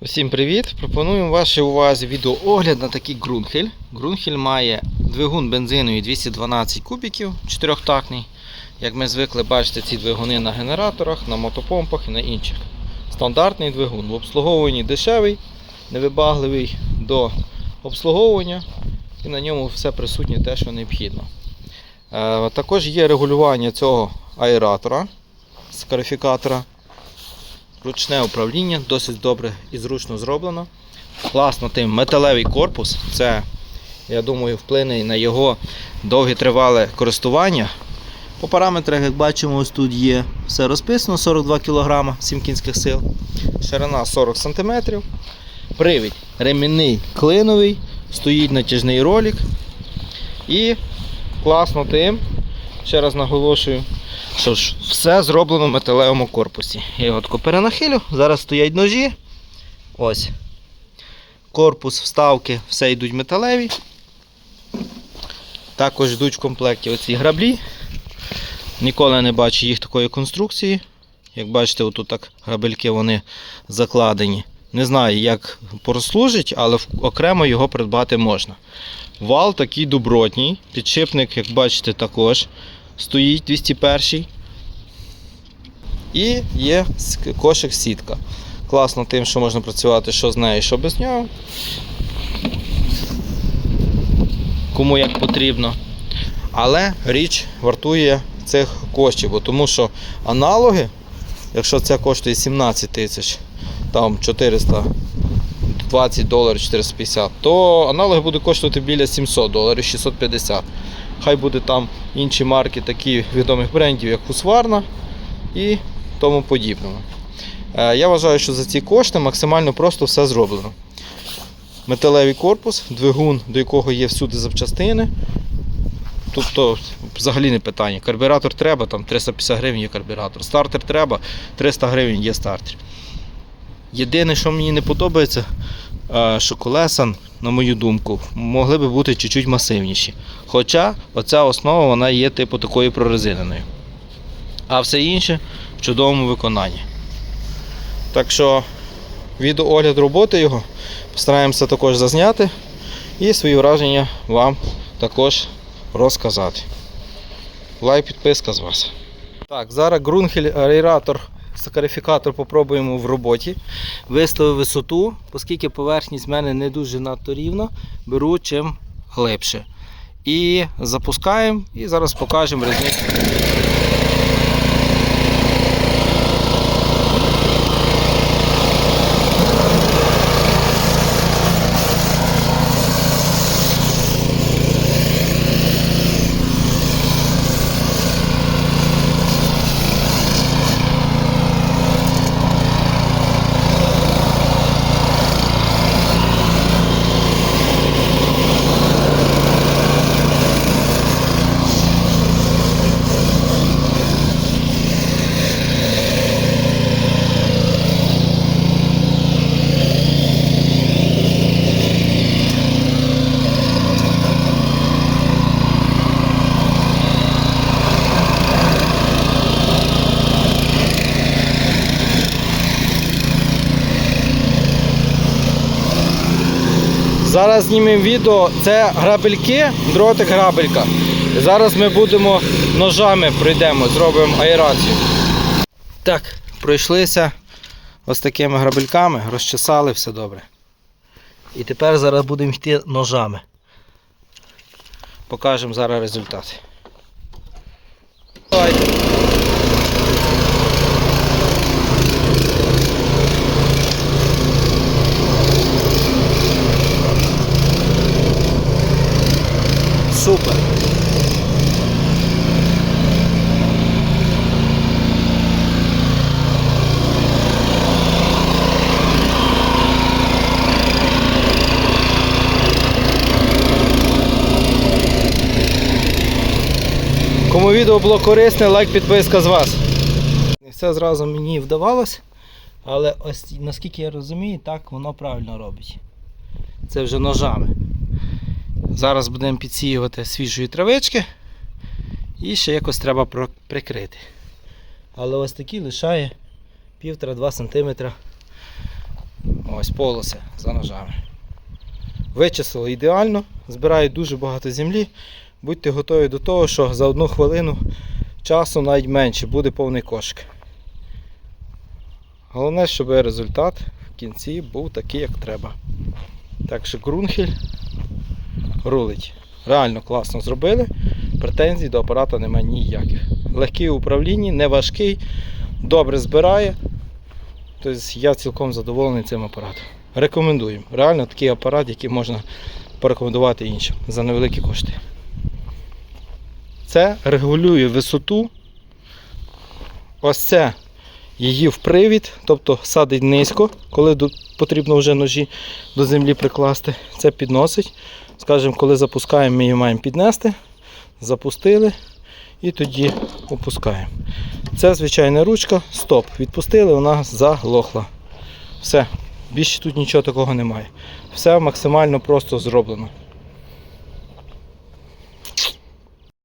Усім привіт! Пропонуємо вашій увазі відеоогляд на такий ґрунхель. Ґрунхель має двигун бензиновий 212 кубіків, чотирьохтактний. Як ми звикли бачити ці двигуни на генераторах, на мотопомпах і на інших. Стандартний двигун. В обслуговуванні дешевий, невибагливий до обслуговування і на ньому все присутнє те, що необхідно. Е, Також є регулювання цього аератора з карифікатора. Ручне управління, досить добре і зручно зроблено. Класно тим металевий корпус. Це, я думаю, вплине на його довге тривале користування. По параметрах, як бачимо, ось тут є все розписано: 42 кг 7 кінських сил, ширина 40 см. Привід ремінний клиновий, стоїть натяжний ролик. І класно тим, ще раз наголошую, що ж, все зроблено в металевому корпусі. Я його тако перенахилю. Зараз стоять ножі. Ось. Корпус, вставки, все йдуть металеві. Також йдуть в комплекті оці граблі. Ніколи не бачу їх такої конструкції. Як бачите, отут так грабельки вони закладені. Не знаю, як прослужить, але окремо його придбати можна. Вал такий добротній. Підшипник, як бачите, також стоїть 201. І є кошик сітка. Класно тим, що можна працювати що з нею, що без нього. Кому як потрібно. Але річ вартує цих коштів, бо тому що аналоги, якщо це коштує 17 тисяч, там 420 доларів 450, то аналоги будуть коштувати біля 700 доларів 650. Хай буде там інші марки такі відомих брендів, як Husqvarna і тому подібного. Е, Я вважаю, що за ці кошти максимально просто все зроблено. Металевий корпус, двигун, до якого є всюди запчастини. Тобто, взагалі не питання. Карбюратор треба, там 350 гривень є карбюратор. Стартер треба, 300 гривень є стартер. Єдине, що мені не подобається, що колеса, на мою думку, могли би бути чуть-чуть масивніші. Хоча оця основа вона є типу такою прорезиненою. А все інше в чудовому виконанні. Так що відеоогляд роботи його постараємося також зазняти і свої враження вам також розказати. Лайк, підписка з вас. Так, зараз ґрунхель аератор сакарифікатор попробуємо в роботі. Виставив висоту, оскільки поверхність в мене не дуже надто рівна, беру чим глибше. І запускаємо, і зараз покажемо різницю. Зараз знімемо відео. Це грабельки, дротик грабелька. Зараз ми будемо ножами пройдемо, зробимо аерацію. Так, пройшлися ось такими грабельками, розчесали все добре. І тепер зараз будемо йти ножами. Покажемо зараз результат. Давайте. Кому відео було корисне, лайк, підписка з вас. Все зразу мені вдавалось, але ось наскільки я розумію, так воно правильно робить. Це вже ножами. Зараз будемо підсіювати свіжої травички і ще якось треба прикрити. Але ось такий лишає 1,5-2 см. Ось полоси за ножами. Вичислили ідеально, збирають дуже багато землі. Будьте готові до того, що за одну хвилину часу навіть менше буде повний кошик. Головне, щоб результат в кінці був такий, як треба. Так що Грунхель рулить. Реально класно зробили. Претензій до апарата немає ніяких. Легкий у управлінні, не важкий, добре збирає. Тобто я цілком задоволений цим апаратом. Рекомендуємо. Реально такий апарат, який можна порекомендувати іншим за невеликі кошти. Це регулює висоту. Ось це її в привід, тобто садить низько, коли потрібно вже ножі до землі прикласти. Це підносить. Скажімо, коли запускаємо, ми її маємо піднести, запустили і тоді опускаємо. Це звичайна ручка, стоп. Відпустили, вона заглохла. Все. Більше тут нічого такого немає. Все максимально просто зроблено.